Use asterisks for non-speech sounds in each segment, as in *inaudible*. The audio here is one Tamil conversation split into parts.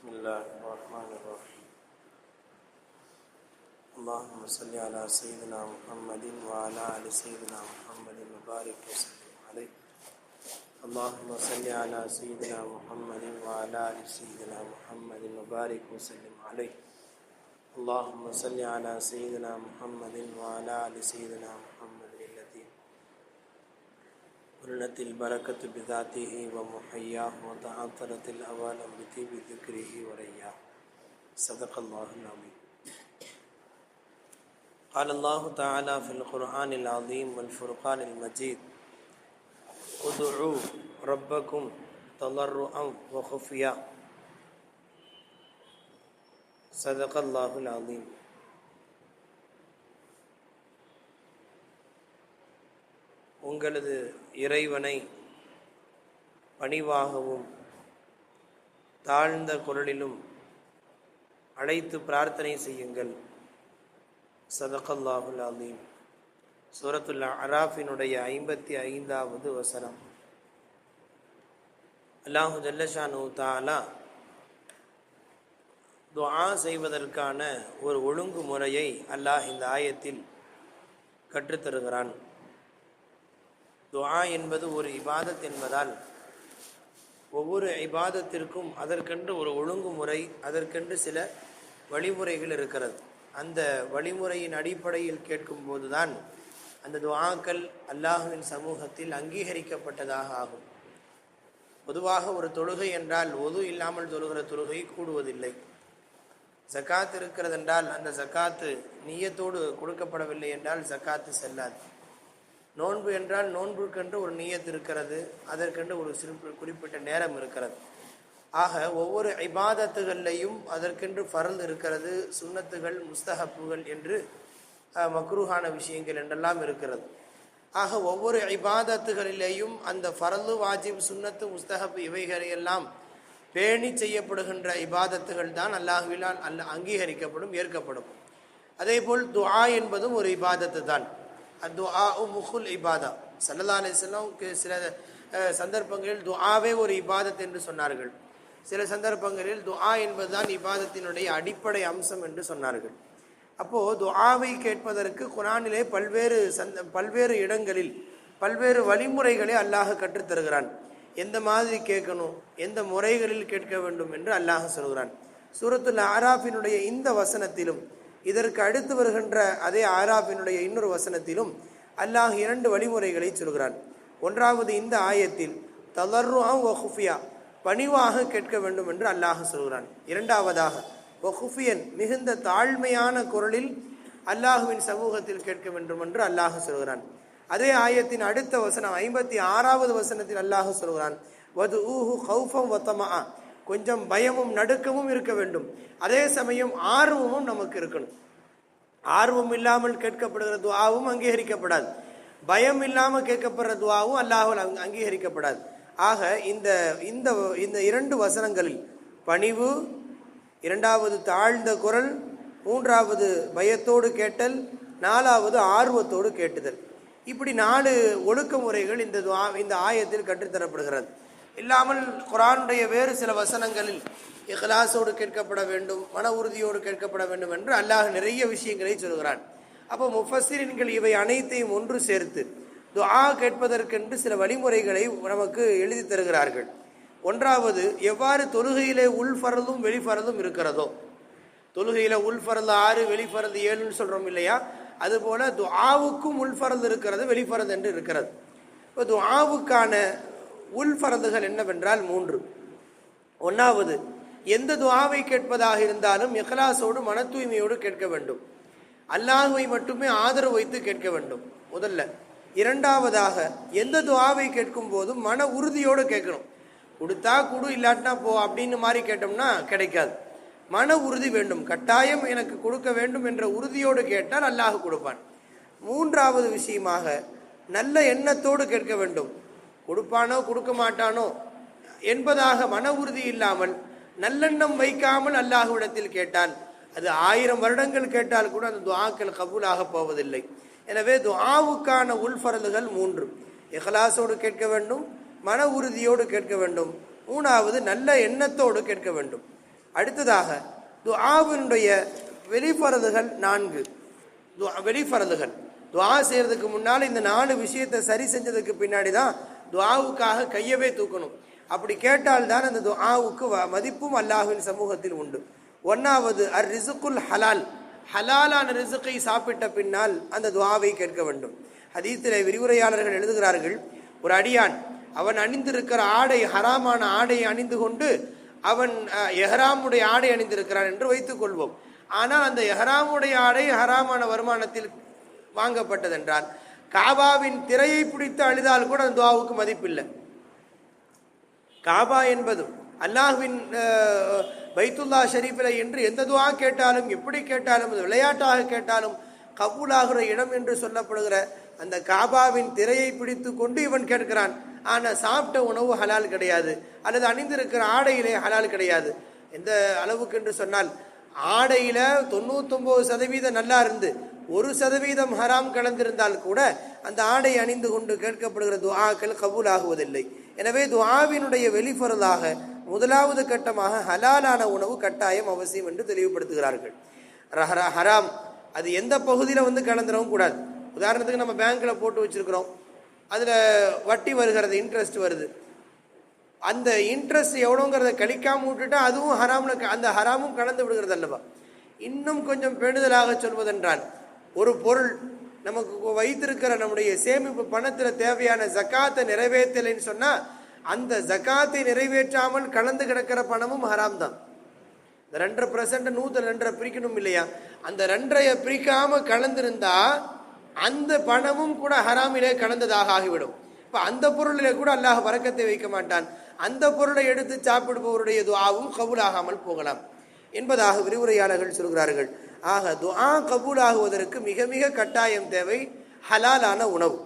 بسم الله الرحمن الرحيم. اللهم صل على سيدنا محمد وعلى آل سيدنا محمد وبارك وسلم عليه. اللهم صل على سيدنا محمد وعلى آل سيدنا محمد وبارك وسلم عليه. اللهم صل على سيدنا محمد وعلى آل سيدنا محمد ولنت البركة بذاته ومحياه وتعطلت الأوالم بطيب ذكره ورياه. صدق الله العظيم. قال الله تعالى في القرآن العظيم والفرقان المجيد ادعوا ربكم تضرعا وخفيا. صدق الله العظيم. உங்களது இறைவனை பணிவாகவும் தாழ்ந்த குரலிலும் அழைத்து பிரார்த்தனை செய்யுங்கள். சதகல்லாஹுல் அலீம். சூரத்துல்லா அராஃபினுடைய ஐம்பத்தி ஐந்தாவது வசனம். அல்லாஹு ஜல்லஷானு தாலா துஆ செய்வதற்கான ஒரு ஒழுங்குமுறையை அல்லாஹ் இந்த ஆயத்தில் கற்றுத்தருகிறான். துஆ என்பது ஒரு இபாதத் என்பதால் ஒவ்வொரு இபாதத்திற்கும் அதற்கென்று ஒரு ஒழுங்குமுறை அதற்கென்று சில வழிமுறைகள் இருக்கிறது. அந்த வழிமுறையின் அடிப்படையில் கேட்கும்போது தான் அந்த துவாக்கள் அல்லாஹுவின் சமூகத்தில் அங்கீகரிக்கப்பட்டதாக ஆகும். பொதுவாக ஒரு தொழுகை என்றால் ஒது இல்லாமல் தொழுகிற தொழுகை கூடுவதில்லை. ஜக்காத்து இருக்கிறது என்றால் அந்த ஜக்காத்து நீயத்தோடு கொடுக்கப்படவில்லை என்றால் ஜக்காத்து செல்லாது. நோன்பு என்றால் நோன்புக்கென்று ஒரு நீயத்து இருக்கிறது அதற்கென்று ஒரு சிறு குறிப்பிட்ட நேரம் இருக்கிறது. ஆக ஒவ்வொரு இபாதத்துகள்லையும் அதற்கென்று ஃபரல் இருக்கிறது சுண்ணத்துகள் முஸ்தகப்புகள் என்று மக்ரூஹான விஷயங்கள் என்றெல்லாம் இருக்கிறது. ஆக ஒவ்வொரு இபாதத்துகளிலேயும் அந்த ஃபரலு வாஜிப் சுண்ணத்து முஸ்தஹப் இவைகளையெல்லாம் பேணி செய்யப்படுகின்ற இபாதத்துகள் தான் அல்லாஹுவிலால் அல்ல அங்கீகரிக்கப்படும் ஏற்கப்படும். அதே போல் துஆ என்பதும் ஒரு இபாதத்து தான். துஆ முகுல் இபாதா. சல்லா அலிஸ்லாம்க்கு சில சந்தர்ப்பங்களில் துஆவே ஒரு இபாதத் என்று சொன்னார்கள். சில சந்தர்ப்பங்களில் துஆ என்பதுதான் இபாதத்தினுடைய அடிப்படை அம்சம் என்று சொன்னார்கள். அப்போது துஆவை கேட்பதற்கு குரானிலே பல்வேறு சந்த பல்வேறு இடங்களில் பல்வேறு வழிமுறைகளை அல்லாஹ் கற்றுத்தருகிறான் எந்த மாதிரி கேட்கணும் எந்த முறைகளில் கேட்க வேண்டும் என்று அல்லாஹ் சொல்கிறான். சூரத்துல் ஆராஃபினுடைய இந்த வசனத்திலும் இதற்கு அடுத்து வருகின்ற அதே ஆராபினுடைய இன்னொரு வசனத்திலும் அல்லாஹ் இரண்டு வழிமுறைகளை சொல்கிறான். ஒன்றாவது இந்த ஆயத்தில் தளர்ருஆ ஒஹுஃபியா பணிவாக கேட்க வேண்டும் என்று அல்லாஹ் சொல்கிறான். இரண்டாவதாக ஒஹுஃபியன் மிகுந்த தாழ்மையான குரலில் அல்லாஹுவின் சமூகத்தில் கேட்க வேண்டும் என்று அல்லாஹ் சொல்கிறான். அதே ஆயத்தின் அடுத்த வசனம் ஐம்பத்தி ஆறாவது வசனத்தில் அல்லாஹ் சொல்கிறான். வது ஊஹு ஹவுஃபம் வத்தமா கொஞ்சம் பயமும் நடுக்கமும் இருக்க வேண்டும். அதே சமயம் ஆர்வமும் நமக்கு இருக்கணும். ஆர்வம் இல்லாமல் கேட்கப்படுகிற துவாவும் அங்கீகரிக்கப்படாது. பயம் இல்லாமல் கேட்கப்படுற துவாவும் அல்லாஹுல் அங்கீகரிக்கப்படாது. ஆக இந்த இந்த இந்த இரண்டு வசனங்களில் பணிவு இரண்டாவது தாழ்ந்த குரல் மூன்றாவது பயத்தோடு கேட்டல் நாலாவது ஆர்வத்தோடு கேட்டுதல். இப்படி நாலு ஒழுக்க முறைகள் இந்த இந்த ஆயத்தில் கற்றுத்தரப்படுகிறது. இல்லாமல் குரானுடைய வேறு சில வசனங்களில் இஹ்லாசோடு கேட்கப்பட வேண்டும் மன உறுதியோடு கேட்கப்பட வேண்டும் என்று அல்லாஹ் நிறைய விஷயங்களை சொல்கிறான். அப்போ முஃபசிரின்கள் இவை அனைத்தையும் ஒன்று சேர்த்து துஆ கேட்பதற்கென்று சில வழிமுறைகளை நமக்கு எழுதி தருகிறார்கள். ஒன்றாவது எவ்வாறு தொழுகையிலே உள்ஃபரதும் வெளிஃபரதும் இருக்கிறதோ? தொழுகையில் உள்ஃபரது ஆறு வெளிஃபரது ஏழுன்னு சொல்கிறோம் இல்லையா? அதுபோல் துஆவுக்கும் உள்ஃபரது இருக்கிறது வெளிஃபரது என்று இருக்கிறது. இப்போ துஆவுக்கான உள்ஃபரதுகள் என்னவென்றால் மூன்று. ஒன்றாவது எந்த துவாவை கேட்பதாக இருந்தாலும் எஹ்லாசோடு மன தூய்மையோடு கேட்க வேண்டும். அல்லாஹுவை மட்டுமே ஆதரவு வைத்து கேட்க வேண்டும். முதல்ல. இரண்டாவதாக எந்த துவாவை கேட்கும் போதும் மன உறுதியோடு கேட்கணும். கொடுத்தா கொடு இல்லாட்டினா போ அப்படின்னு மாதிரி கேட்டோம்னா கிடைக்காது. மன உறுதி வேண்டும். கட்டாயம் எனக்கு கொடுக்க வேண்டும் என்ற உறுதியோடு கேட்டால் அல்லாஹ் கொடுப்பான். மூன்றாவது விஷயமாக நல்ல எண்ணத்தோடு கேட்க வேண்டும். கொடுப்பானோ கொடுக்க மாட்டானோ என்பதாக மன உறுதி இல்லாமல் நல்லெண்ணம் வைக்காமல் அல்லாஹுவிடத்தில் கேட்டால் அது ஆயிரம் வருடங்கள் கேட்டால் கூட அந்த துவாக்கள் கபூலாக போவதில்லை. எனவே துவாவுக்கான உள்ஃபரதுகள் மூன்று. இஹலாசோடு கேட்க வேண்டும் மன உறுதியோடு கேட்க வேண்டும். மூணாவது நல்ல எண்ணத்தோடு கேட்க வேண்டும். அடுத்ததாக துஆவினுடைய வெளிப்பறதுகள் நான்கு. துவா வெளிப்பறதுகள் துவா செய்யறதுக்கு முன்னால் இந்த நாலு விஷயத்தை சரி செஞ்சதுக்கு பின்னாடி தான் துவாவுக்காக கையவே தூக்கணும். அப்படி கேட்டால் தான் அந்த துஆவுக்கு வ- மதிப்பும் அல்லாஹுவின் சமூகத்தில் உண்டு. ஒன்னாவது அர் ரிசுக்குல் ஹலால். ஹலாலான ரிசுக்கை சாப்பிட்ட பின்னால் அந்த துவாவை கேட்க வேண்டும். அதீத்தில விரிவுரையாளர்கள் எழுதுகிறார்கள் ஒரு அடியான் அவன் அணிந்திருக்கிற ஆடை ஹராமான ஆடையை அணிந்து கொண்டு அவன் எஹராமுடைய ஆடை அணிந்திருக்கிறான் என்று வைத்துக் கொள்வோம். ஆனால் அந்த எஹராமுடைய ஆடை ஹராமான வருமானத்தில் வாங்கப்பட்டதென்றால் காபாவின் திரையை பிடித்து அழுதால் கூட அந்த துவாவுக்கு மதிப்பில்லை. காபா என்பதும் அல்லாஹ்வின் பைத்துல்லா ஷரீஃபில் என்று எந்த துவா கேட்டாலும் எப்படி கேட்டாலும் அது விளையாட்டாக கேட்டாலும் கபூலாகிற இடம் என்று சொல்லப்படுகிற அந்த காபாவின் திரையை பிடித்து கொண்டு இவன் கேட்கிறான். ஆனால் சாப்பிட்ட உணவு ஹலால் கிடையாது. அல்லது அணிந்திருக்கிற ஆடையிலே ஹலால் கிடையாது. எந்த அளவுக்கு என்று சொன்னால் ஆடையில் தொண்ணூத்தொம்பது சதவீதம் நல்லா இருந்து ஒரு சதவீதம் ஹராம் கலந்திருந்தால் கூட அந்த ஆடை அணிந்து கொண்டு கேட்கப்படுகிற துவாக்கள் கபூல் ஆகுவதில்லை எனவே துவாவினுடைய வெளிப்பொருளாக முதலாவது கட்டமாக ஹலாலான உணவு கட்டாயம் அவசியம் என்று தெளிவுபடுத்துகிறார்கள். ரஹரா- ஹராம் அது எந்த பகுதியில் வந்து கலந்துடவும் கூடாது. உதாரணத்துக்கு நம்ம பேங்க்கில் போட்டு வச்சிருக்கிறோம். அதில் வட்டி வருகிறது இன்ட்ரெஸ்ட் வருது. அந்த இன்ட்ரெஸ்ட் எவ்வளோங்கிறத கழிக்காமல் விட்டுட்டா அதுவும் ஹராமில் க- அந்த ஹராமும் கலந்து விடுகிறது அல்லவா? இன்னும் கொஞ்சம் பெடுதலாக சொல்வதென்றால் ஒரு பொருள் நமக்கு வைத்திருக்கிற நம்முடைய சேமிப்பு பணத்தில் தேவையான ஜக்காத்தை நிறைவேற்றலைன்னு சொன்னால் அந்த ஜக்காத்தை நிறைவேற்றாமல் கலந்து கிடக்கிற பணமும் ஹராம் தான் இந்த ரெண்டரை பர்சன்ட் நூத்துல ரெண்டரை பிரிக்கணும் இல்லையா? அந்த ரெண்டரைய பிரிக்காமல் கலந்துருந்தா அந்த பணமும் கூட ஹராமிலே கலந்ததாக ஆகிவிடும். இப்போ அந்த பொருளிலே கூட அல்லாஹ் வரக்கத்தை வைக்க மாட்டான். அந்த பொருளை எடுத்து சாப்பிடுபவருடைய துவாவும் கபூலாகாமல் போகலாம். என்பதாக விரிவுரையாளர்கள் சொல்கிறார்கள். ஆக துஆ கபூலாகுவதற்கு மிக மிக கட்டாயம் தேவை ஹலாலான உணவு.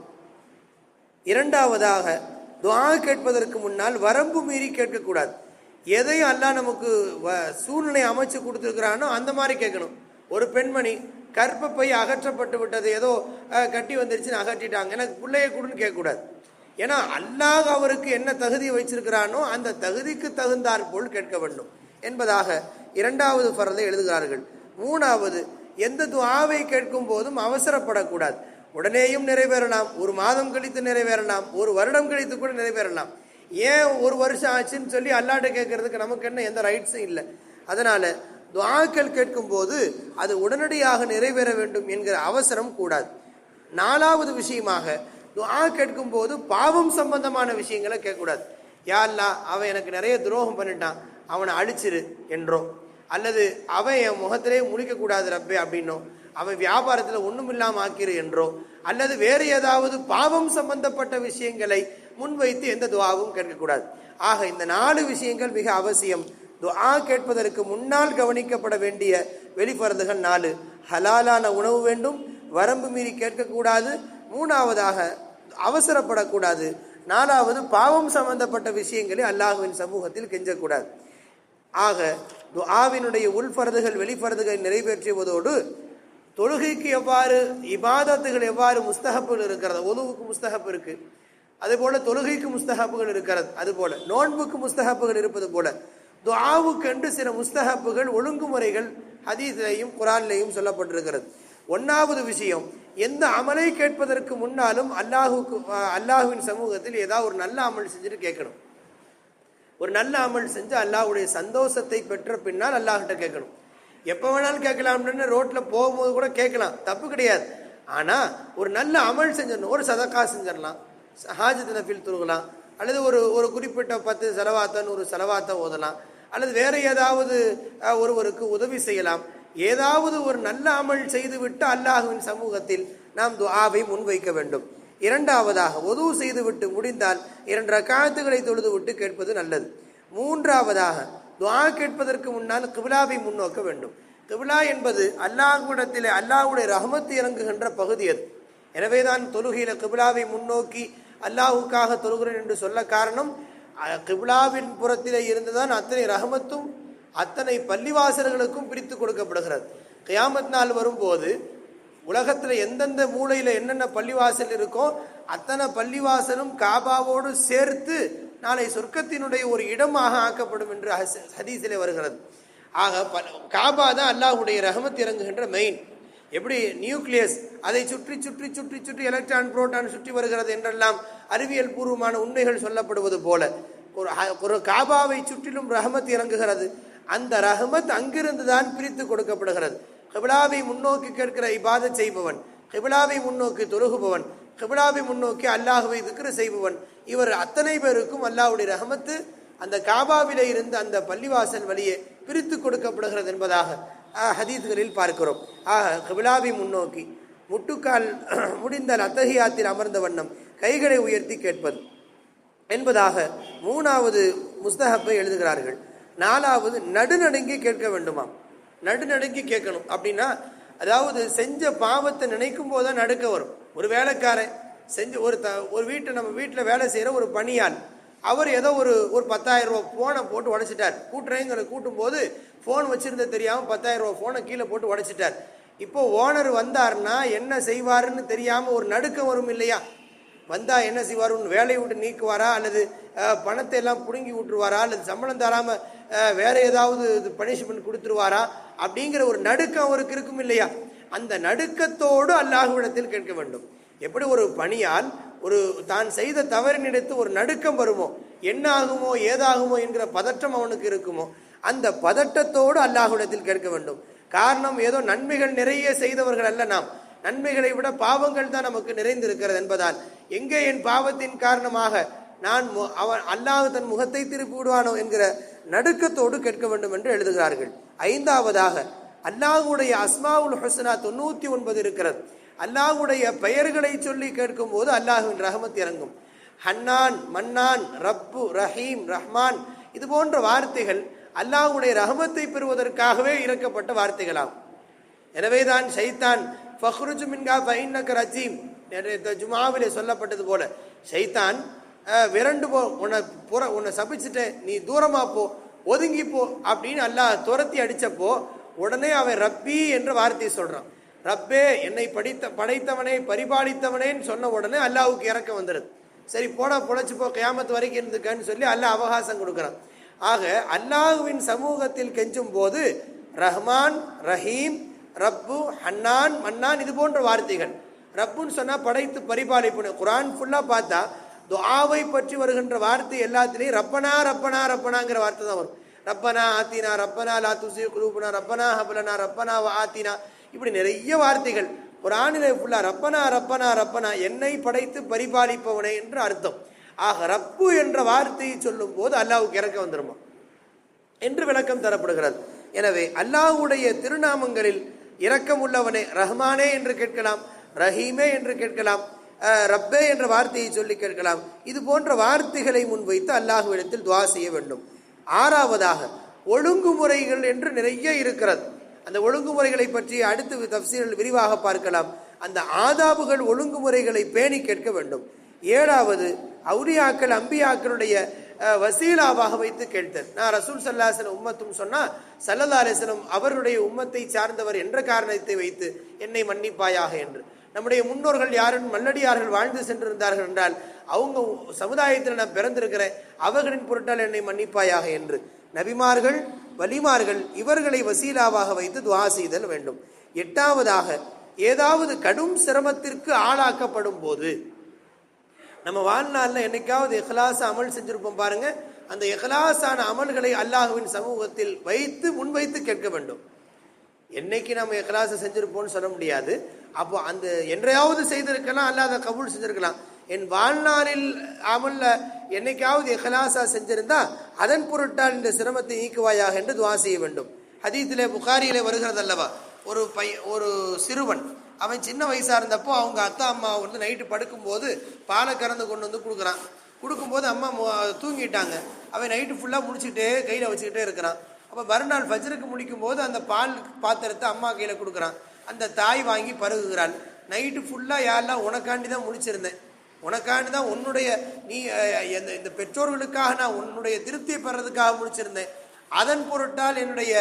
இரண்டாவதாக துஆ கேட்பதற்கு முன்னால் வரம்பு மீறி கேட்கக்கூடாது. எதையும் அல்லாஹ் நமக்கு வ- சூழ்நிலை அமைச்சு கொடுத்துருக்கிறானோ அந்த மாதிரி கேட்கணும். ஒரு பெண்மணி கற்பப்பை அகற்றப்பட்டு விட்டது ஏதோ கட்டி வந்துருச்சுன்னு அகற்றிட்டாங்க. எனக்கு பிள்ளைய கொடுன்னு கேட்கக்கூடாது. ஏன்னா அல்லாஹ் அவருக்கு என்ன தகுதி வச்சிருக்கிறானோ அந்த தகுதிக்கு தகுந்தாற் போல் கேட்க வேண்டும். என்பதாக இரண்டாவது ஃபரதை எழுதுகிறார்கள். மூணாவது எந்த துவாவை கேட்கும் போதும் அவசரப்படக்கூடாது. உடனேயும் நிறைவேறலாம் ஒரு மாதம் கழித்து நிறைவேறலாம் ஒரு வருடம் கழித்து கூட நிறைவேறலாம். ஏன் ஒரு வருஷம் ஆச்சுன்னு சொல்லி அல்லாட்ட கேட்கறதுக்கு நமக்கு என்ன எந்த ரைட்ஸும் இல்லை. அதனால துவாக்கள் கேட்கும் போது அது உடனடியாக நிறைவேற வேண்டும் என்கிற அவசரம் கூடாது. நாலாவது விஷயமாக துவா கேட்கும் போது பாவம் சம்பந்தமான விஷயங்களை கேட்கக்கூடாது. யா அவன் எனக்கு நிறைய துரோகம் பண்ணிட்டான். அவனை அழிச்சிரு என்றோ. அல்லது அவன் என் முகத்திலே முழிக்கக்கூடாது ரப்பே அப்படின்னோ. அவன் வியாபாரத்தில் ஒன்றும் இல்லாமல் ஆக்கிரு என்றோ. அல்லது வேறு ஏதாவது பாவம் சம்பந்தப்பட்ட விஷயங்களை முன்வைத்து எந்த துவாவும் கேட்கக்கூடாது. ஆக இந்த நாலு விஷயங்கள் மிக அவசியம். துஆ கேட்பதற்கு முன்னால் கவனிக்கப்பட வேண்டிய வெளிப்பரந்துகள் நாலு. ஹலாலான உணவு வேண்டும் வரம்பு மீறி கேட்கக்கூடாது. மூணாவதாக அவசரப்படக்கூடாது. நாலாவது பாவம் சம்பந்தப்பட்ட விஷயங்களை அல்லாஹுவின் சமூகத்தில் கெஞ்சக்கூடாது. ஆக துஆவினுடைய உள்பரதுகள் வெளிப்பரதுகளை நிறைவேற்றுவதோடு தொழுகைக்கு எவ்வாறு இபாதத்துகள் எவ்வாறு முஸ்தகப்புகள் இருக்கிறது? உதவுக்கு முஸ்தகப்பு இருக்கு. அதுபோல் தொழுகைக்கு முஸ்தகப்புகள் இருக்கிறது. அதுபோல் நோன்புக்கு முஸ்தகப்புகள் இருப்பது போல துஆவுக்கென்று சில முஸ்தகப்புகள் ஒழுங்குமுறைகள் ஹதீஸிலையும் குரான்லையும் சொல்லப்பட்டிருக்கிறது. ஒன்றாவது விஷயம் எந்த அமலை கேட்பதற்கு முன்னாலும் அல்லாஹுக்கு அல்லாஹுவின் சமூகத்தில் ஏதாவது ஒரு நல்ல அமல் செஞ்சுட்டு கேட்கணும். ஒரு நல்ல அமல் செஞ்சு அல்லாஹுடைய சந்தோஷத்தை பெற்ற பின்னால் அல்லாஹ்கிட்ட கேட்கணும். எப்போ வேணாலும் கேட்கலாம்னு ரோட்டில் போகும்போது கூட கேட்கலாம். தப்பு கிடையாது. ஆனால் ஒரு நல்ல அமல் செஞ்சிடணும். ஒரு சதக்கா செஞ்சிடலாம். ஹாஜத் நஃபில் துருகலாம் அல்லது ஒரு ஒரு குறிப்பிட்ட பத்து செலவாத்தன் ஒரு செலவாத்தை ஓதலாம். அல்லது வேறு ஏதாவது ஒருவருக்கு உதவி செய்யலாம். ஏதாவது ஒரு நல்ல அமல் செய்துவிட்டு அல்லாஹுவின் சமூகத்தில் நாம் துஆவை முன்வைக்க வேண்டும். இரண்டாவதாக ஒதுவு செய்துவிட்டு முடிந்தால் இரண்டு ரக்காயத்துகளை தொழுது விட்டு கேட்பது நல்லது. மூன்றாவதாக துவா கேட்பதற்கு முன்னால் கிபிலாவை முன்னோக்க வேண்டும். கிபிலா என்பது அல்லாஹ்விடத்தில் அல்லாஹ்வுடைய ரஹமத்து இறங்குகின்ற பகுதி அது. எனவேதான் தொழுகையில கிபிலாவை முன்னோக்கி அல்லாஹுக்காக தொழுகிறேன் என்று சொல்ல காரணம் கிபிலாவின் புறத்திலே இருந்துதான் அத்தனை ரஹமத்தும் அத்தனை பள்ளிவாசல்களுக்கும் பிரித்து கொடுக்கப்படுகிறது. கியாமத் நாள் வரும்போது உலகத்தில் எந்தெந்த மூலையில் என்னென்ன பள்ளிவாசல் இருக்கோ அத்தனை பள்ளிவாசலும் காபாவோடு சேர்த்து நாளை சொர்க்கத்தினுடைய ஒரு இடமாக ஆக்கப்படும் என்று ஹஸ்- ஹதீஸிலே வருகிறது. ஆக பல காபா தான் அல்லாஹுடைய ரஹமத் இறங்குகின்ற மெயின் எப்படி? நியூக்ளியஸ். அதை சுற்றி சுற்றி சுற்றி சுற்றி எலக்ட்ரான் புரோட்டான் சுற்றி வருகிறது என்றெல்லாம் அறிவியல் பூர்வமான உண்மைகள் சொல்லப்படுவது போல. ஒரு ஒரு காபாவை சுற்றிலும் ரஹமத் இறங்குகிறது. அந்த ரஹமத் அங்கிருந்து தான் பிரித்து கொடுக்கப்படுகிறது. ஹிபிலாவை முன்னோக்கி கேட்கிற இபாதத் செய்பவன் ஹிபிலாவை முன்னோக்கி தொழுகுபவன் ஹிபிலாவை முன்னோக்கி அல்லாஹுவை திக்ரு செய்பவன். இவர் அத்தனை பேருக்கும் அல்லாஹுடைய ரஹமத்து அந்த காபாவிலே இருந்து அந்த பள்ளிவாசல் வழியே பிரித்து கொடுக்கப்படுகிறது என்பதாக ஆஹ், ஹதீஸ்களில் பார்க்கிறோம். ஆக ஹிபிலாவை முன்னோக்கி முட்டுக்கால் *clears throat* முடிந்தால் அத்தகையாத்தில் அமர்ந்த வண்ணம் கைகளை உயர்த்தி கேட்பது என்பதாக மூணாவது முஸ்தஹப்பை எழுதுகிறார்கள். நாலாவது நடுநடுங்கி கேட்க வேண்டுமாம். நடுநடுங்கி கேட்கணும். அப்படின்னா அதாவது செஞ்ச பாவத்தை நினைக்கும் போது தான் நடுக்க வரும். ஒரு வேலைக்காரன் செஞ்சு ஒரு த ஒரு வீட்டை நம்ம வீட்டில் வேலை செய்கிற ஒரு பணியாள் அவர் ஏதோ ஒரு ஒரு பத்தாயிரம் ரூபா ஃபோனை போட்டு உடைச்சிட்டார். கூட்டுறேங்கிற கூட்டும் போது ஃபோன் வச்சுருந்த தெரியாமல் பத்தாயிரம் ரூபா ஃபோனை கீழே போட்டு உடைச்சிட்டார். இப்போ ஓனர் வந்தாருன்னா என்ன செய்வாருன்னு தெரியாமல் ஒரு நடுக்கம் வரும் இல்லையா? வந்தா என்ன செய்வார்? உன் வேலையை விட்டு நீக்குவாரா? அல்லது பணத்தை எல்லாம் பிடுங்கி விட்டுருவாரா அல்லது சம்பளம் தராம வேற ஏதாவது பனிஷ்மெண்ட் கொடுத்துருவாரா? அப்படிங்கிற ஒரு நடுக்கம் அவருக்கு இருக்கும் இல்லையா? அந்த நடுக்கத்தோடு அல்லாஹுவிடத்தில் கேட்க வேண்டும். எப்படி ஒரு பணியால் ஒரு தான் செய்த தவறினிடத்து ஒரு நடுக்கம் வருமோ? என்ன ஆகுமோ ஏதாகுமோ? என்கிற பதற்றம் அவனுக்கு இருக்குமோ? அந்த பதட்டத்தோடு அல்லாஹ்விடத்தில் கேட்க வேண்டும். காரணம் ஏதோ நன்மைகள் நிறைய செய்தவர்கள் அல்ல நாம். நன்மைகளை விட பாவங்கள் தான் நமக்கு நிறைந்திருக்கிறது என்பதால் எங்கே என் பாவத்தின் காரணமாக நான் மு- அவன் அல்லாஹ் தன் முகத்தை திருப்பி விடுவானோ என்கிற நடுக்கத்தோடு கேட்க வேண்டும் என்று எழுதுகிறார்கள். ஐந்தாவதாக அல்லாஹ்வுடைய அஸ்மாவுல் ஹசனா தொண்ணூத்தி ஒன்பது இருக்கிறது. அல்லாஹ்வுடைய பெயர்களை சொல்லி கேட்கும் போது அல்லாஹ்வின் ரஹமத் இறங்கும். ஹன்னான் மன்னான் ரப்பு ரஹீம் ரஹ்மான் இது போன்ற வார்த்தைகள் அல்லாஹ்வுடைய ரஹமத்தை பெறுவதற்காகவே இறக்கப்பட்ட வார்த்தைகளாகும். எனவேதான் சைத்தான் ஃபஹ்ருஜு மின்கா ஃபைன்னக ரஜீம் நேற்று ஜுமாவிலே சொல்லப்பட்டது போல சைத்தான் விரண்டு போ உன்னை புற உன்னை சபிச்சுட்டு நீ தூரமாக போ ஒதுங்கி போ அப்படின்னு அல்லாஹ் துரத்தி அடித்தப்போ உடனே அவன் ரப்பி என்ற வார்த்தையை சொல்கிறான் ரப்பே என்னை படித்த படைத்தவனே பரிபாலித்தவனேன்னு சொன்ன உடனே அல்லாவுக்கு இறக்க வந்துடுது சரி போடா பொழைச்சு போ கியாமத்து வரைக்கும் இருந்துக்கன்னு சொல்லி அல்லாஹ் அவகாசம் கொடுக்குறான். ஆக அல்லாஹுவின் சமூகத்தில் கெஞ்சும் போது ரஹ்மான் ரஹீம் ரப்பு ஹன்னான் மன்னான் இது போன்ற வார்த்தைகள். ரப்புன்னு சொன்னால் படைத்து பரிபாலிப்பு குரான் ஃபுல்லாக பார்த்தா துஆவை பற்றி வருகின்ற வார்த்தை எல்லாத்துலேயும் ரப்பனா ரப்பனா ரப்பனாங்கிற வார்த்தை தான் வரும். ரப்பனா ஆத்தினா ரப்பனா லா துசி குரூபனா ரப்பனா ஹபலனா ரப்பனா ஆத்தினா. இப்படி நிறைய வார்த்தைகள். குரானில் ஃபுல்லாக ரப்பனா ரப்பனா ரப்பனா என்னை படைத்து பரிபாலிப்பவனே என்று அர்த்தம். ஆக ரப்பு என்ற வார்த்தையை சொல்லும் போது அல்லாவுக்கு இறக்க வந்துருமா? என்று விளக்கம் தரப்படுகிறது. எனவே அல்லாஹ்வுடைய திருநாமங்களில் இரக்கம் உள்ளவனே ரஹ்மானே என்று கேட்கலாம் ரஹீமே என்று கேட்கலாம் ரப்பே என்ற வார்த்தையை சொல்லி கேட்கலாம். இது போன்ற வார்த்தைகளை முன்வைத்து அல்லாஹுவிடத்தில் துவா செய்ய வேண்டும். ஆறாவதாக ஒழுங்குமுறைகள் என்று நிறைய இருக்கிறது. அந்த ஒழுங்குமுறைகளை பற்றி அடுத்து தப்சீரில் விரிவாக பார்க்கலாம். அந்த ஆதாபுகள் ஒழுங்குமுறைகளை பேணி கேட்க வேண்டும். ஏழாவது அவுலியாக்கள் அம்பியாக்களுடைய வசீலாவாக வைத்து கேட்டது. நான் ரசூல் சல்லாசன உம்மத்தும் சொன்னால் சல்லல்லா அலிஸ்லம் அவருடைய உம்மத்தை சார்ந்தவர் என்ற காரணத்தை வைத்து என்னை மன்னிப்பாயாக என்று. நம்முடைய முன்னோர்கள் யாரும் மல்லடியார்கள் வாழ்ந்து சென்றிருந்தார்கள் என்றால் அவங்க சமுதாயத்தில் நான் பிறந்திருக்கிறேன் அவர்களின் பொருட்டால் என்னை மன்னிப்பாயாக என்று. நபிமார்கள் வலிமார்கள் இவர்களை வசீலாவாக வைத்து துவா செய்தல் வேண்டும். எட்டாவதாக ஏதாவது கடும் சிரமத்திற்கு ஆளாக்கப்படும் போது நம்ம வாழ்நாளில் என்னைக்காவது இஹ்லாஸ் அமல் செஞ்சுருப்போம் பாருங்க. அந்த இஹ்லாஸான அமல்களை அல்லாஹுவின் சமூகத்தில் வைத்து முன்வைத்து கேட்க வேண்டும். என்னைக்கு நம்ம இஹ்லாஸை செஞ்சுருப்போம்னு சொல்ல முடியாது. அப்போ அந்த என்றையாவது செய்திருக்கலாம் அல்லாத கபூல் செஞ்சிருக்கலாம். என் வாழ்நாளில் அமல்ல என்னைக்காவது இஹ்லாஸா செஞ்சிருந்தா அதன் பொருட்டால் இந்த சிரமத்தை நீக்குவாயாக என்று துவா செய்ய வேண்டும். அதீத்திலே புகாரியிலே வருகிறது அல்லவா ஒரு பை ஒரு சிறுவன் அவன் சின்ன வயசாக இருந்தப்போ அவங்க அத்தா அம்மா வந்து நைட்டு படுக்கும்போது பாலை கறந்து கொண்டு வந்து கொடுக்குறான். கொடுக்கும்போது அம்மா தூங்கிட்டாங்க. அவன் நைட்டு ஃபுல்லாக முடிச்சுக்கிட்டே கையில் வச்சுக்கிட்டே இருக்கிறான். அப்போ மறுநாள் ஃபஜ்ருக்கு முடிக்கும் போது அந்த பால் பாத்திரத்தை அம்மா கையில் கொடுக்குறான். அந்த தாய் வாங்கி பருகுகிறாள். நைட்டு ஃபுல்லாக யாரெல்லாம் உனக்காண்டி தான் முடிச்சிருந்தேன். உனக்காண்டி தான் உன்னுடைய நீ இந்த இந்த பெற்றோர்களுக்காக நான் உன்னுடைய திருப்தியை பெறதுக்காக முடிச்சிருந்தேன். அதன் பொருட்டால் என்னுடைய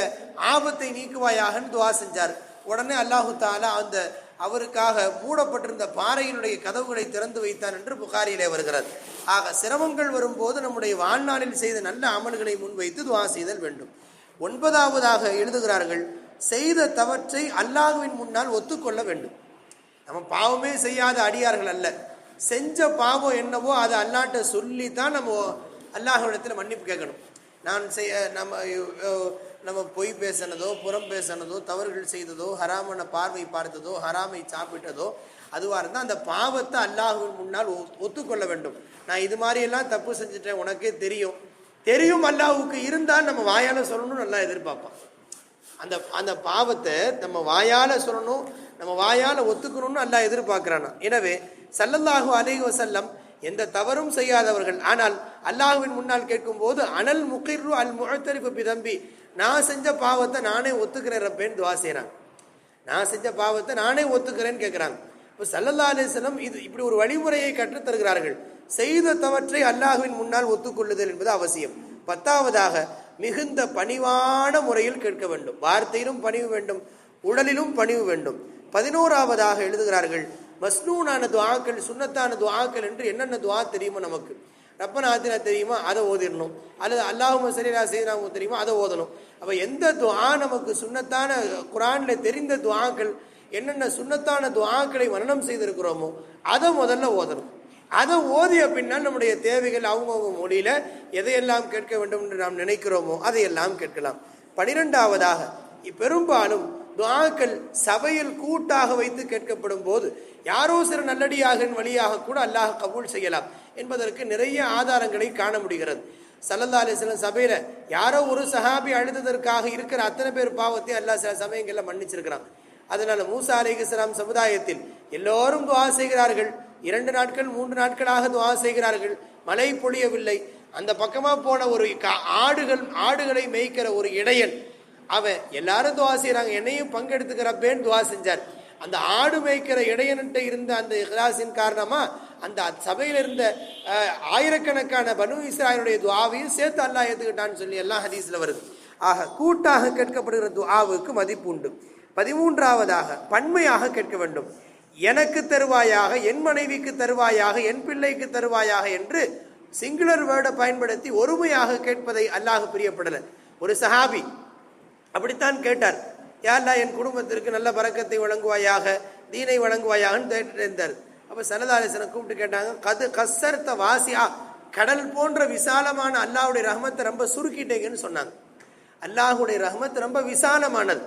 ஆபத்தை நீக்குவாயாகன்னு துவா செஞ்சார். உடனே அல்லாஹு தாலா அந்த அவருக்காக மூடப்பட்டிருந்த பாறையினுடைய கதவுகளை திறந்து வைத்தான் என்று புகாரியிலே வருகிறது. ஆக சிரமங்கள் வரும்போது நம்முடைய வாழ்நாளில் செய்த நல்ல அமல்களை முன்வைத்து துவா செய்தல் வேண்டும். ஒன்பதாவதாக எழுதுகிறார்கள் செய்த தவற்றை அல்லாஹுவின் முன்னால் ஒத்துக்கொள்ள வேண்டும். நம்ம பாவமே செய்யாத அடியார்கள் அல்ல. செஞ்ச பாவம் என்னவோ அதை அல்லாட்ட சொல்லி தான் நம்ம அல்லாஹ்விடத்தில் மன்னிப்பு கேட்கணும். நான் செய்ய நம்ம நம்ம பொய் பேசினதோ புறம் பேசினதோ தவறுகள் செய்ததோ ஹராமான பார்வை பார்த்ததோ ஹராமை சாப்பிட்டதோ அதுவாக இருந்தால் அந்த பாவத்தை அல்லாஹு முன்னால் ஒ- ஒத்துக்கொள்ள வேண்டும். நான் இது மாதிரியெல்லாம் தப்பு செஞ்சுட்டேன் உனக்கே தெரியும். தெரியும் அல்லாஹுக்கு இருந்தால் நம்ம வாயால் சொல்லணும்னு நல்லா எதிர்பார்ப்பான். அந்த அந்த பாவத்தை நம்ம வாயால் சொல்லணும் நம்ம வாயால் ஒத்துக்கணும்னு அல்லாஹ் எதிர்பார்க்குறானா? எனவே சல்லல்லாஹு அலைஹி வசல்லம் எந்த தவறும் செய்யாதவர்கள். ஆனால் அல்லாஹுவின் முன்னால் கேட்கும் போது அனல் முகிர்ரு அல் முகத்தரிப்பு பிதம்பி. நான் செஞ்ச பாவத்தை நானே ஒத்துக்கிறேன் ரப்பேன்னு துவா நான் செஞ்ச பாவத்தை நானே ஒத்துக்கிறேன்னு கேட்குறாங்க இப்போ சல்லல்லா அலிஸ்லம் இது இப்படி ஒரு வழிமுறையை கற்றுத் தருகிறார்கள். செய்த தவற்றை அல்லாஹுவின் முன்னால் ஒத்துக்கொள்ளுதல் என்பது அவசியம். பத்தாவதாக மிகுந்த பணிவான முறையில் கேட்க வேண்டும். வார்த்தையிலும் பணிவு வேண்டும் உடலிலும் பணிவு வேண்டும். பதினோராவதாக எழுதுகிறார்கள் மஸ்னூனான துவாக்கள் சுண்ணத்தான துவாக்கள் என்று என்னென்ன துவா தெரியுமோ நமக்கு. ரப்பன் ஆத்தினா தெரியுமா? அதை ஓதிடணும். அல்லது அல்லாஹும் சரியா செய்யறாம தெரியுமா? அதை ஓதணும். அப்போ எந்த துவா நமக்கு சுண்ணத்தான குரானில் தெரிந்த துவாக்கள் என்னென்ன சுன்னத்தான துவாக்களை மரணம் செய்திருக்கிறோமோ அதை முதல்ல ஓதணும். அதை ஓதிய பின்னால் நம்முடைய தேவைகள் அவங்கவுங்க மொழியில எதையெல்லாம் கேட்க வேண்டும் என்று நாம் நினைக்கிறோமோ அதையெல்லாம் கேட்கலாம். பனிரெண்டாவதாக பெரும்பாலும் துவாக்கள் சபையில் கூட்டாக வைத்து கேட்கப்படும் போது யாரோ சில நல்லடியாகின் வழியாக கூட அல்லாஹ் கபூல் செய்யலாம் என்பதற்கு நிறைய ஆதாரங்களை காண முடிகிறது. சல்லல்லா அலிஸ்லாம் சபையில யாரோ ஒரு சஹாபி அழுததற்காக இருக்கிற அத்தனை பேர் பாவத்தை அல்லாஹ் சில சமயங்களில் மன்னிச்சிருக்கிறான். அதனால மூசா அலிகலாம் சமுதாயத்தில் எல்லோரும் துவா செய்கிறார்கள். இரண்டு நாட்கள் மூன்று நாட்களாக துவா செய்கிறார்கள். மழை பொழியவில்லை. அந்த பக்கமாக போன ஒரு கா- ஆடுகள் ஆடுகளை மேய்க்கிற ஒரு இடையன் அவன் எல்லாரும் துவா செய்கிறாங்க என்னையும் பங்கெடுத்துக்கிறப்பேன்னு துவா செஞ்சார். அந்த ஆடு மேய்க்கிற இடையன்கிட்ட இருந்த அந்த இஹ்லாசின் காரணமா அந்த சபையில் இருந்த ஆயிரக்கணக்கான பனு இஸ்ராயனுடைய துவாவையும் சேர்த்து அல்லாஹ் ஏத்துக்கிட்டான்னு சொல்லி எல்லாம் ஹதீஸ்ல வருது. ஆக கூட்டாக கேட்கப்படுகிற துவாவுக்கு மதிப்பு உண்டு. பதிமூன்றாவதாக பன்மையாக கேட்க வேண்டும். எனக்கு தருவாயாக என் மனைவிக்கு தருவாயாக என் பிள்ளைக்கு தருவாயாக என்று சிங்குலர் வேர்டை பயன்படுத்தி ஒருமையாக கேட்பதை அல்லாஹ் பிரியப்படல. ஒரு சஹாபி அப்படித்தான் கேட்டார். யாரா என் குடும்பத்திற்கு நல்ல பறக்கத்தை வழங்குவாயாக தீனை வழங்குவாயாகன்னு கேட்டுட்டு இருந்தார். அப்போ சனதாலேசனை கூப்பிட்டு கேட்டாங்க கது கசர்த்த வாசியா. கடல் போன்ற விசாலமான அல்லாஹுடைய ரஹமத்தை ரொம்ப சுருக்கிட்டேங்கன்னு சொன்னாங்க. அல்லாஹுடைய ரஹமத் ரொம்ப விசாலமானது.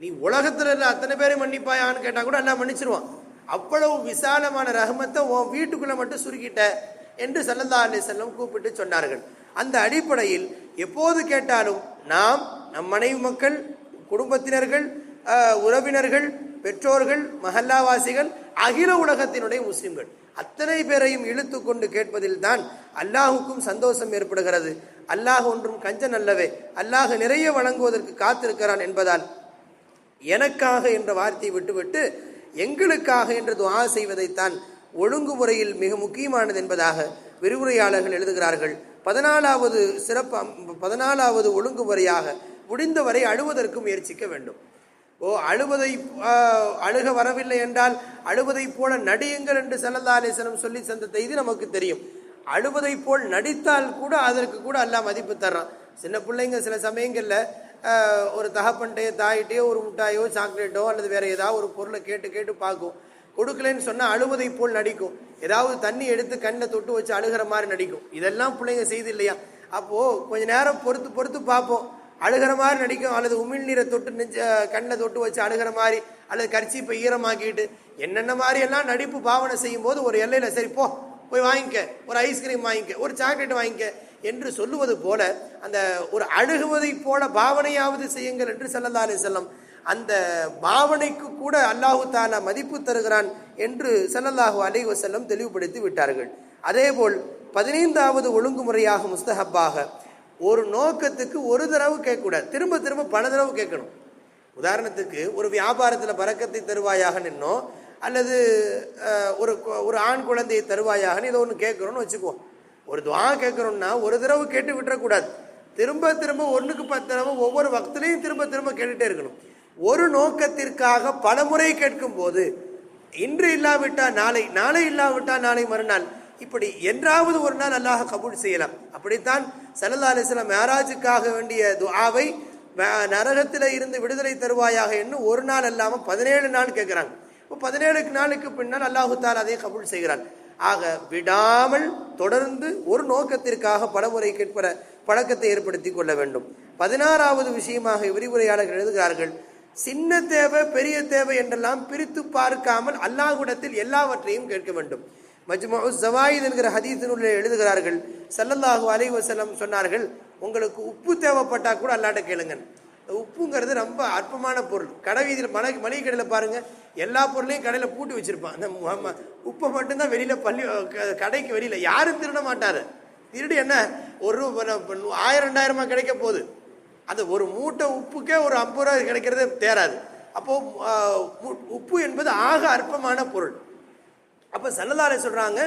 நீ உலகத்துல அத்தனை பேரை மன்னிப்பாயான்னு கேட்டால் கூட அல்லா மன்னிச்சிருவான். அவ்வளவு விசாலமான ரஹமத்தை உன் வீட்டுக்குள்ளே மட்டும் சுருக்கிட்ட என்று சல்லல்லா அலி செல்லம் கூப்பிட்டு சொன்னார்கள். அந்த அடிப்படையில் எப்போது கேட்டாலும் நாம் நம் மனைவி மக்கள் குடும்பத்தினர்கள் உறவினர்கள் பெற்றோர்கள் மஹல்லாவாசிகள் அகில உலகத்தினுடைய முஸ்லிம்கள் அத்தனை பேரையும் இழுத்து கொண்டு கேட்பதில் தான் அல்லாஹுக்கும் சந்தோஷம் ஏற்படுகிறது. அல்லாஹ் ஒன்றும் கஞ்சன் அல்லவே. அல்லாஹ் நிறைய வழங்குவதற்கு காத்திருக்கிறான் என்பதால் எனக்காக என்ற வார்த்தையை விட்டுவிட்டு எங்களுக்காக என்று துவா செய்வதைத்தான் ஒழுங்குமுறையில் மிக முக்கியமானது என்பதாக விரிவுரையாளர்கள் எழுதுகிறார்கள். பதினாலாவது சிறப்பு பதினாலாவது ஒழுங்குமுறையாக முடிந்தவரை அழுவதற்கு முயற்சிக்க வேண்டும். ஓ அழுவதை அழுக வரவில்லை என்றால் அழுவதை போல நடியுங்கள் என்று சல்லல்லா அலிஸ்லம் சொல்லி சந்த செய்தி நமக்கு தெரியும். அழுவதை போல் நடித்தால் கூட அதற்கு கூட எல்லாம் மதிப்பு தர்றான். சின்ன பிள்ளைங்க சில சமயங்களில் ஒரு தகப்பன்ட்டையோ தாயிட்டையோ ஒரு முட்டாயோ சாக்லேட்டோ அல்லது வேறு ஏதாவது ஒரு பொருளை கேட்டு கேட்டு பார்க்கும். கொடுக்கலன்னு சொன்னால் அழுவதை போல் நடிக்கும். ஏதாவது தண்ணி எடுத்து கண்ணை தொட்டு வச்சு அழுகிற மாதிரி நடிக்கும். இதெல்லாம் பிள்ளைங்க செய்து இல்லையா? அப்போது கொஞ்ச நேரம் பொறுத்து பொறுத்து பார்ப்போம். அழுகிற மாதிரி நடிக்கும். அல்லது உமிழ் நீரை தொட்டு நெஞ்ச கண்ணை தொட்டு வச்சு அழுகிற மாதிரி அல்லது கர்ச்சிப்பை ஈரமாக்கிட்டு என்னென்ன மாதிரி எல்லாம் நடிப்பு பாவனை செய்யும் போது ஒரு எல்லையில் சரி போ போய் வாங்கிக்க. ஒரு ஐஸ்கிரீம் வாங்கிக்க. ஒரு சாக்லேட் வாங்கிக்க. என்று சொல்லுவது போல அந்த ஒரு அழுகுவதை போல பாவனையாவது செய்யுங்கள் என்று ஸல்லல்லாஹு செல்லம் அந்த பாவனைக்கு கூட அல்லாஹு தாலா மதிப்பு தருகிறான் என்று ஸல்லல்லாஹு அலைஹி வஸல்லம் தெளிவுபடுத்தி விட்டார்கள். அதேபோல் பதினைந்தாவது ஒழுங்குமுறையாக முஸ்தஹப்பாக ஒரு நோக்கத்துக்கு ஒரு தடவை கேட்கக்கூடாது. திரும்ப திரும்ப பல தடவை கேட்கணும். உதாரணத்துக்கு ஒரு வியாபாரத்தில் பறக்கத்தை தருவாயாக நின்னோ அல்லது ஒரு ஒரு ஆண் குழந்தையை தருவாயாகன்னு ஏதோ ஒன்று கேட்குறோன்னு வச்சுக்குவோம். ஒரு துவா கேட்குறோம்னா ஒரு தடவை கேட்டு விட்டுறக்கூடாது. திரும்ப திரும்ப ஒன்றுக்கு பத்து தடவை ஒவ்வொரு வக்திலையும் திரும்ப திரும்ப கேட்டுகிட்டே இருக்கணும். ஒரு நோக்கத்திற்காக பல முறை கேட்கும் போது இன்று இல்லாவிட்டால் நாளை நாளை இல்லாவிட்டால் நாளை மறுநாள் இப்படி என்றாவது ஒரு நாள் அல்லாஹ் கபூல் செய்யலாம். அப்படித்தான் சல்லல்லா அலிஸ்லாம் மேராஜுக்காக வேண்டிய துஆவை நரகத்தில் இருந்து விடுதலை தருவாயாக என்று ஒரு நாள் அல்லாமல் பதினேழு நாள் கேட்குறாங்க. இப்போ பதினேழு நாளுக்கு பின்னால் அல்லாஹு தால் அதை கபூல் செய்கிறான். ஆக விடாமல் தொடர்ந்து ஒரு நோக்கத்திற்காக பலமுறை கேட்கிற பழக்கத்தை ஏற்படுத்தி கொள்ள வேண்டும். பதினாறாவது விஷயமாக விரிவுரையாளர்கள் எழுதுகிறார்கள். சின்ன தேவை பெரிய தேவை என்றெல்லாம் பிரித்து பார்க்காமல் அல்லாஹுடத்தில் எல்லாவற்றையும் கேட்க வேண்டும். மஜ்மா ஜவாயித் என்கிற ஹதீஸினுள்ளே எழுதுகிறார்கள். சல்லல்லாஹு அலைஹி வஸல்லம் சொன்னார்கள் உங்களுக்கு உப்பு தேவைப்பட்டா கூட அல்லாட்ட கேளுங்க உப்புங்கிறது ரொம்ப அற்பமான பொருள். கடை வீதியில் மலை மளிகை கடையில் பாருங்கள் எல்லா பொருளையும் கடையில் பூட்டி வச்சுருப்பான். அந்த உப்பை மட்டும்தான் வெளியில் பள்ளி க- கடைக்கு வெளியில் யாரும் திருட மாட்டார். திருடு என்ன? ஒரு ஆயிரம் ரெண்டாயிரமா கிடைக்க போகுது. அந்த ஒரு மூட்டை உப்புக்கே ஒரு ஐம்பது ரூபாய் கிடைக்கிறது தேராது. அப்போ உ- உப்பு என்பது ஆக அற்பமான பொருள். அப்ப சல்லல்லாலே சொல்றாங்க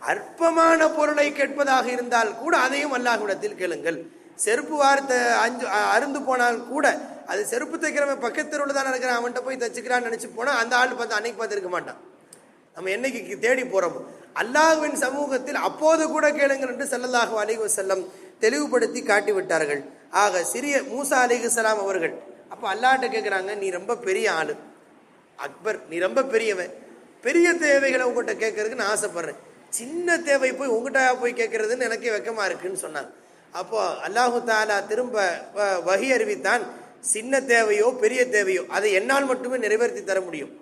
அற்பமான பொருளை கேட்பதாக இருந்தால் கூட அதையும் அல்லாஹ்விடத்தில் கேளுங்கள். செருப்பு வார்த்தை அஞ்சு அருந்து போனால் கூட அது செருப்பு தைக்கிறவன் பக்கத்தில் தானே இருக்கிறான் அவன்கிட்ட போய் தச்சுக்கிறான்னு நினச்சி போனால் அந்த ஆள் பார்த்து அன்னைக்கு பார்த்து இருக்க மாட்டான். நம்ம என்னைக்கு தேடி போறோமோ. அல்லாஹுவின் சமூகத்தில் அப்போது கூட கேளுங்கள் என்று ஸல்லல்லாஹு அலைஹி செல்லம் தெளிவுபடுத்தி காட்டி விட்டார்கள் ஆக சிறிய மூசா அலிகுசலாம் அவர்கள் அப்போ அல்லாட்ட கேட்குறாங்க நீ ரொம்ப பெரிய ஆளு. அக்பர் நீ ரொம்ப பெரியவன் பெரிய தேவைகளை உங்கள்கிட்ட கேட்கறதுக்கு நான் ஆசைப்படுறேன். சின்ன தேவை போய் உங்ககிட்ட போய் கேட்கறதுன்னு எனக்கே வெக்கமாக இருக்குன்னு சொன்னாங்க. அப்போ அல்லாஹு தாலா திரும்ப வ- அறிவித்தான் சின்ன தேவையோ பெரிய தேவையோ அதை என்னால் மட்டுமே நிறைவேற்றி தர முடியும்.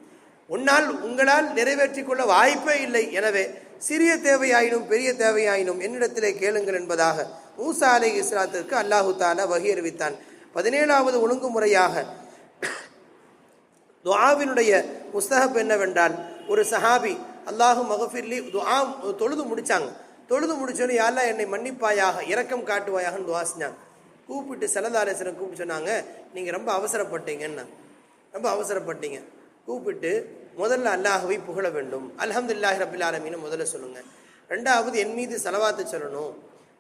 உன்னால் உங்களால் நிறைவேற்றி கொள்ள வாய்ப்பே இல்லை. எனவே சிறிய தேவையாயினும் பெரிய தேவையாயினும் என்னிடத்திலே கேளுங்கள் என்பதாக மூசா அலை இஸ்லாத்திற்கு அல்லாஹு தாலா வகி அறிவித்தான். பதினேழாவது ஒழுங்குமுறையாக துஆவினுடைய புஸ்தகம் என்னவென்றால் ஒரு சஹாபி அல்லாஹு மகஃபிர்லி துஆ தொழுது முடிச்சாங்க. தொழுது முடிச்சோன்னு யாரெல்லாம் என்னை மன்னிப்பாயாக இரக்கம் காட்டுவாயாகன்னு துவாசினாங்க செஞ்சாங்க. கூப்பிட்டு செலதாரேசனை கூப்பிட்டு சொன்னாங்க நீங்கள் ரொம்ப அவசரப்பட்டீங்கன்னு. ரொம்ப அவசரப்பட்டீங்க. கூப்பிட்டு முதல்ல அல்லாஹுவை புகழ வேண்டும். அலமதுல்லாஹி ரபில் முதல்ல சொல்லுங்கள் ரெண்டாவது என் மீது செலவாத்து சொல்லணும்.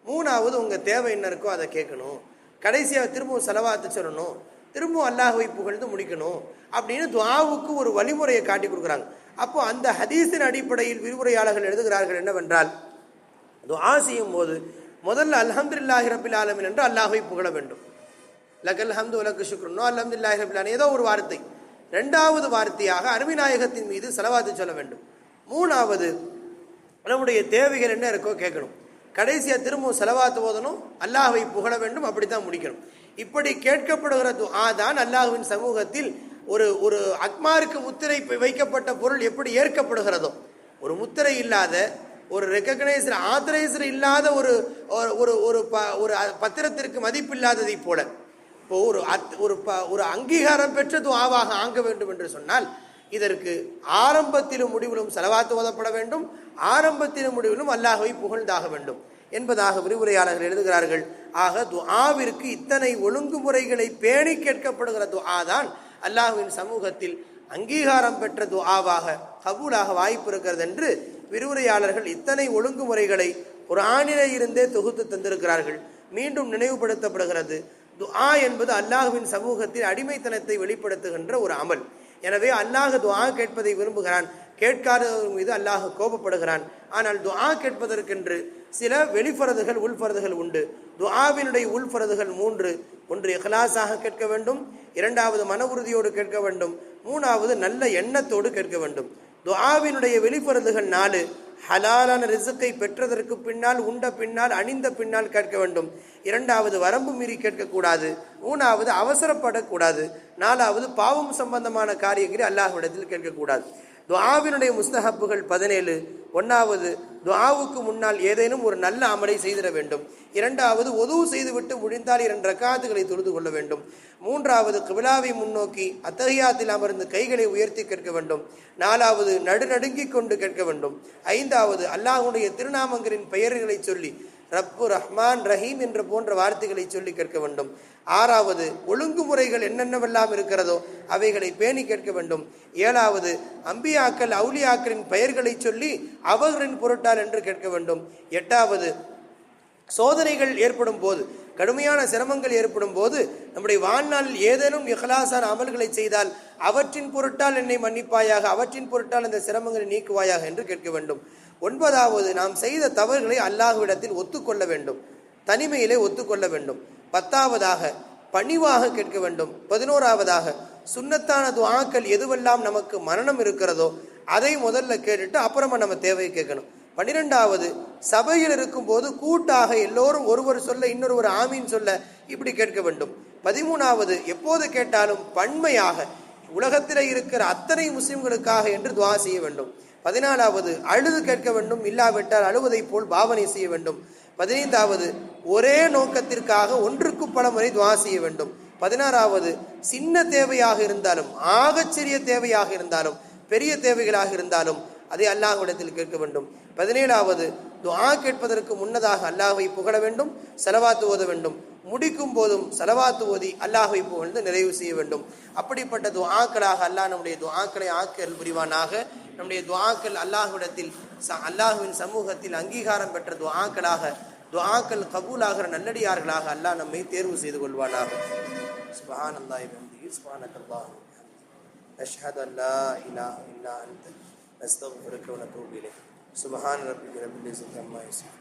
மூணாவது உங்கள் தேவை என்ன இருக்கோ அதை கேட்கணும். கடைசியாக திரும்பவும் செலவாத்து சொல்லணும். திரும்பவும் அல்லாஹுவை புகழ்ந்து முடிக்கணும். அப்படின்னு துவாவுக்கு ஒரு வழிமுறையை காட்டி கொடுக்குறாங்க. அப்போ அந்த ஹதீஸின் அடிப்படையில் விரிவுரையாளர்கள் எழுதுகிறார்கள் என்னவென்றால் துவா செய்யும் போது முதல்ல அலமதுல்லாஹி ரபில் என்று அல்லாஹுவை புகழ வேண்டும். லக்கல் ஹம்து உலக்கு சுக்ரனோ அலமதுல்லாஹி ரபில் ஏதோ ஒரு வார்த்தை. ரெண்டாவது வார்த்தையாக அருமிநாயகத்தின் மீது செலவாத்து சொல்ல வேண்டும். மூணாவது நம்முடைய தேவைகள் என்ன இருக்கோ கேட்கணும். கடைசியாக திரும்பவும் செலவாத்து ஓதணும் அல்லாஹ்வை புகழ வேண்டும் அப்படித்தான் முடிக்கணும். இப்படி கேட்கப்படுகிற துஆ தான் அல்லாஹ்வின் சமூகத்தில் ஒரு ஒரு அக்மாருக்கு முத்திரை வைக்கப்பட்ட பொருள் எப்படி ஏற்கப்படுகிறதோ. ஒரு முத்திரை இல்லாத ஒரு ரெக்கக்னைசர் ஆத்தரைசர் இல்லாத ஒரு ஒரு- ஒரு ஒரு ப- ஒரு பத்திரத்திற்கு மதிப்பு இல்லாததை போல. இப்போ ஒரு அத்- ஒரு ப- ஒரு அங்கீகாரம் பெற்ற துஆவாக ஆங்க வேண்டும் என்று சொன்னால் இதற்கு ஆரம்பத்திலும் முடிவிலும் செலவாத்து ஓதப்பட வேண்டும் ஆரம்பத்திலும் முடிவிலும் அல்லாஹவை புகழ்ந்தாக வேண்டும் என்பதாக விரிவுரையாளர்கள் எழுதுகிறார்கள். ஆக துஆவிற்கு இத்தனை ஒழுங்குமுறைகளை பேணி கேட்கப்படுகிற துஆ தான் அல்லாஹுவின் சமூகத்தில் அங்கீகாரம் பெற்ற துஆவாக கபூலாக வாய்ப்பு இருக்கிறது என்று விரிவுரையாளர்கள் இத்தனை ஒழுங்குமுறைகளை குர்ஆனிலே இருந்தே தொகுத்து தந்திருக்கிறார்கள். மீண்டும் நினைவுபடுத்தப்படுகிறது. துஆ என்பது அல்லாஹுவின் சமூகத்தில் அடிமைத்தனத்தை வெளிப்படுத்துகின்ற ஒரு அமல். எனவே அல்லாஹ் துஆ கேட்பதை விரும்புகிறான். கேட்காதவர் மீது அல்லாஹ் கோபப்படுகிறான். ஆனால் துஆ கேட்பதற்கென்று சில வெளிஃபரதுகள் உள்ஃபரதுகள் உண்டு. துஆவினுடைய உள்ஃபரதுகள் மூன்று. ஒன்று இஹ்லாஸாக கேட்க வேண்டும். இரண்டாவது மன உறுதியோடு கேட்க வேண்டும். மூணாவது நல்ல எண்ணத்தோடு கேட்க வேண்டும். துஆவினுடைய வெளிஃபரதுகள் நாலு. ஹலாலான ரிசுக்கை பெற்றதற்கு பின்னால் உண்ட பின்னால் அணிந்த பின்னால் கேட்க வேண்டும். இரண்டாவது வரம்பு மீறி கேட்கக்கூடாது. மூணாவது அவசரப்படக்கூடாது. நாலாவது பாவம் சம்பந்தமான காரியங்களை அல்லாஹ்விடத்தில் கேட்கக்கூடாது. துவாவினுடைய முஸ்தஹப்புகள் பதினேழு. ஒன்றாவது துவாவுக்கு முன்னால் ஏதேனும் ஒரு நல்ல அமலை செய்திட வேண்டும். இரண்டாவது உதவு செய்துவிட்டு முடிந்தால் இரண்டு ரக்காத்துகளை தொழுது கொள்ள வேண்டும். மூன்றாவது கிபிலாவை முன்னோக்கி அத்தகையாத்தில் அமர்ந்து கைகளை உயர்த்தி கேட்க வேண்டும். நாலாவது நடுநடுங்கிக் கொண்டு கேட்க வேண்டும். ஐந்தாவது அல்லாஹுடைய திருநாமங்களின் பெயர்களை சொல்லி ரப்பு ரஹ்மான் ரஹீம் என்ற போன்ற வார்த்தைகளை சொல்லி கேட்க வேண்டும். ஆறாவது ஒழுங்குமுறைகள் என்னென்னவெல்லாம் இருக்கிறதோ அவைகளை பேணி கேட்க வேண்டும். ஏழாவது அம்பியாக்கள் அவுலியாக்களின் பெயர்களை சொல்லி அவர்களின் பொருட்டால் என்று கேட்க வேண்டும். எட்டாவது சோதனைகள் ஏற்படும் போது கடுமையான சிரமங்கள் ஏற்படும் போது நம்முடைய வாழ்நாளில் ஏதேனும் இஹ்லாசான அமல்களை செய்தால் அவற்றின் பொருட்டால் என்னை மன்னிப்பாயாக அவற்றின் பொருட்டால் இந்த சிரமங்களை நீக்குவாயாக என்று கேட்க வேண்டும். ஒன்பதாவது நாம் செய்த தவறுகளை அல்லாஹுவிடத்தில் ஒத்துக்கொள்ள வேண்டும். தனிமையிலே ஒத்துக்கொள்ள வேண்டும். பத்தாவதாக பணிவாக கேட்க வேண்டும். பதினோராவதாக சுன்னத்தான துவாக்கள் எதுவெல்லாம் நமக்கு மரணம் இருக்கிறதோ அதை முதல்ல கேட்டுட்டு அப்புறமா நம்ம தேவையை கேட்கணும். பன்னிரெண்டாவது சபையில் இருக்கும்போது கூட்டாக எல்லோரும் ஒருவர் சொல்ல இன்னொருவர் ஆமீன் சொல்ல இப்படி கேட்க வேண்டும். பதிமூணாவது எப்போது கேட்டாலும் பன்மையாக உலகத்தில் இருக்கிற அத்தனை முஸ்லிம்களுக்காக என்று துவா செய்ய வேண்டும். பதினாலாவது அழுது கேட்க வேண்டும் இல்லாவிட்டால் அழுவதைப் போல் பாவனை செய்ய வேண்டும். பதினைந்தாவது ஒரே நோக்கத்திற்காக ஒன்றுக்கு பல முறை துவா செய்ய வேண்டும். பதினாறாவது சின்ன தேவையாக இருந்தாலும் ஆகச்சிறிய தேவையாக இருந்தாலும் பெரிய தேவைகளாக இருந்தாலும் அதை அல்லாஹ்விடத்தில் கேட்க வேண்டும். பதினேழாவது துவா கேட்பதற்கு முன்னதாக அல்லாஹை புகழ வேண்டும் செலவாத்து ஓத வேண்டும். முடிக்கும் போதும் செலவாத்து ஓதி அல்லாஹ்வை புகழ்ந்து நிறைவு செய்ய வேண்டும் அப்படிப்பட்ட துஆக்களாக அல்லாஹ் நம்முடைய துஆக்களை ஆக்கல் புரிவானாக நம்முடைய துஆக்கள் அல்லாஹ்விடத்தில் ச- அல்லாஹ்வின் சமூகத்தில் அங்கீகாரம் பெற்ற துஆக்களாக துஆக்கள் கபூலாகிற நல்லடியார்களாக அல்லாஹ் நம்மை தேர்வு செய்து கொள்வானாக சுபஹானல்லாஹி வபிஹம்திஹி சுப்ஹானக்கல்லாஹு أشهد أن لا إله إلا أنت نستغفرك ونتوب إليك سبحان ربك رب العزة عما يصفون